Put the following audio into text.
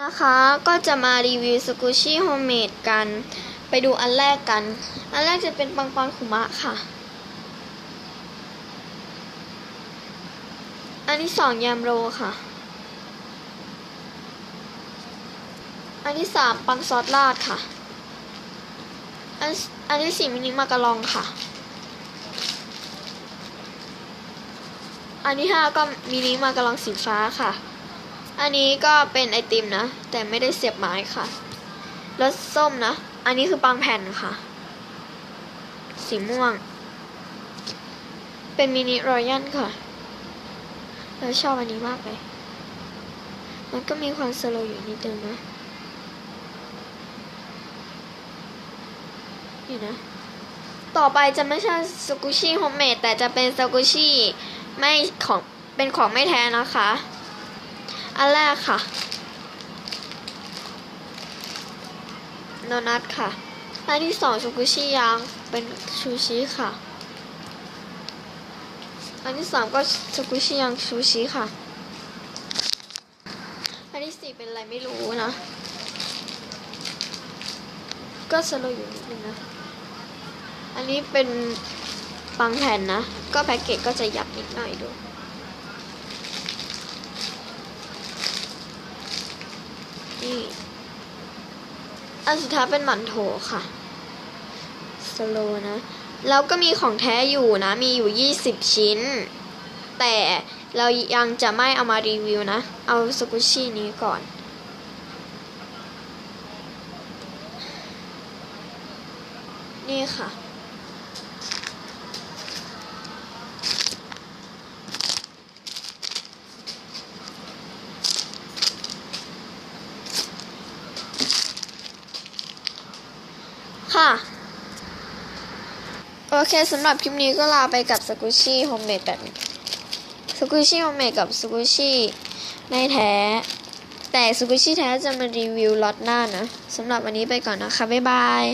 นะคะก็จะมารีวิวสกูชี่โฮมเมดกัน ไปดูอันแรกกัน อันแรกจะเป็นปังปอนขุมะค่ะ อันที่สองยามโรค่ะ อันที่สามปังซอสราดค่ะ อันอันที่สี่มินิมากะลองค่ะ อันที่ห้าก็มินิมากะลองสีฟ้าค่ะ อันนี้ก็เป็นไอติมนะ แต่ไม่ได้เสียบไม้ค่ะรสส้มนะ อันนี้คือปังแผ่นค่ะ สีม่วง เป็นมินิรอยัลค่ะเราชอบอันนี้มากเลย มันก็มีความสโลอยู่นิดนึงนะนี่นะ ต่อไปจะไม่ใช่สกุชี่โฮมเมดแต่จะเป็นสกุชี่ไม่ของเป็นของไม่แท้นะคะ อันแรกค่ะ โดนัทค่ะอันที่สองชูกุชิยังเป็นชูชิค่ะ อันที่สามก็ชูกุชิยังชูชิค่ะ อันที่สี่เป็นอะไรไม่รู้นะ ก็สโลอยู่นิดนึงนะ อันนี้เป็นปังแผ่นนะ ก็แพ็กเกจก็จะยับนิดหน่อยดู นี่ อันสุดท้ายเป็นหมันโถค่ะ สโลนะ แล้วก็มีของแท้อยู่นะ มีอยู่ 20 ชิ้น แต่เรายังจะไม่เอามารีวิวนะ เอาสกุชชี่นี้ก่อน นี่ค่ะ ค่ะ โอเคสำหรับคลิปนี้ก็ลาไปกับสกุชี่โฮมเมดแต่สกุชี่โฮมเมดกับสกุชี่ในแท้ แต่สกุชี่แท้จะมารีวิวล็อตหน้านะสำหรับวันนี้ไปก่อนนะคะ บ๊ายบาย